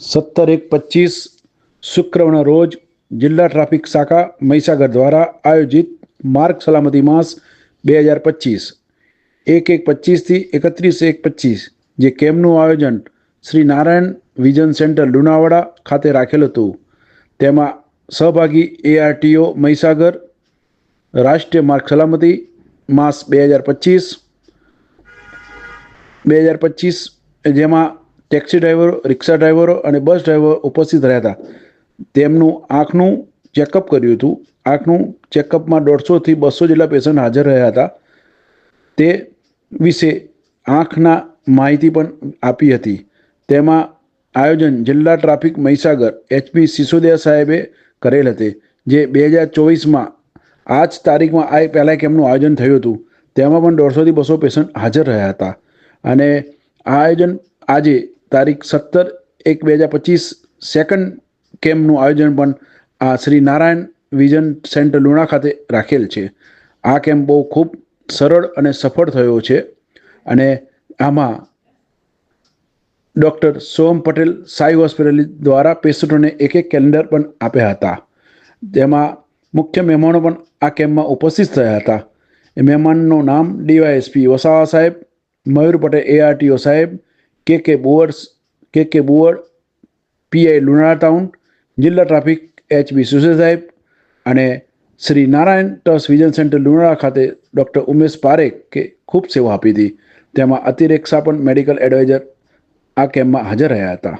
સત્તર એક પચીસ શુક્રવારના રોજ જિલ્લા ટ્રાફિક શાખા મહીસાગર દ્વારા આયોજિત માર્ગ સલામતી માસ બે હજાર પચીસ. એક એક પચીસથી એકત્રીસ એક પચીસ, જે કેમ્પનું આયોજન શ્રી નારાયણ વિઝન સેન્ટર લુણાવાડા ખાતે રાખેલ હતું. તેમાં સહભાગી એઆરટીઓ મહીસાગર, રાષ્ટ્રીય માર્ગ સલામતી માસ બે હજાર પચીસ, બે હજાર પચીસ, જેમાં ટેક્સી ડ્રાઈવરો, રિક્ષા ડ્રાઈવરો અને બસ ડ્રાઈવરો ઉપસ્થિત રહ્યા હતા. તેમનું આંખનું ચેકઅપ કર્યું હતું. આંખનું ચેકઅપમાં દોઢસોથી બસો જેટલા પેશન્ટ હાજર રહ્યા હતા. તે વિશે આંખના માહિતી પણ આપી હતી. તેમાં આયોજન જિલ્લા ટ્રાફિક મહીસાગર એચપી સિસોદિયા સાહેબે કરેલ હતી, જે બે હજાર ચોવીસમાં આ જ તારીખમાં આ પહેલાં કેમ્પનું આયોજન થયું હતું. તેમાં પણ દોઢસોથી બસો પેશન્ટ હાજર રહ્યા હતા. અને આ આયોજન આજે તારીખ સત્તર એક બે હજાર પચીસ સેકન્ડ કેમ્પનું આયોજન પણ આ શ્રી નારાયણ વિઝન સેન્ટર લુણા ખાતે રાખેલ છે. આ કેમ્પ બહુ ખૂબ સરળ અને સફળ થયો છે અને આમાં ડૉક્ટર સોમ પટેલ સાઈ હોસ્પિટલ દ્વારા પેશન્ટોને એક એક કેલેન્ડર પણ આપ્યા હતા. તેમાં મુખ્ય મહેમાનો પણ આ કેમ્પમાં ઉપસ્થિત થયા હતા. એ મહેમાનનું નામ ડીવાયએસપી વસાવા સાહેબ, મયુર પટેલ એઆરટીઓ સાહેબ કે કે બુવર્સ કે કે બોવડ પીઆઈ લુણાવાડા ટાઉન જિલ્લા ટ્રાફિક એચબી સુસે સાહેબ અને Shri Narayan trust vision centre Luna ખાતે ડૉક્ટર ઉમેશ પારેખ કે ખૂબ સેવા આપી હતી. તેમાં અતિરેક્ષા પણ મેડિકલ એડવાઇઝર આ કેમ્પમાં હાજર રહ્યા હતા.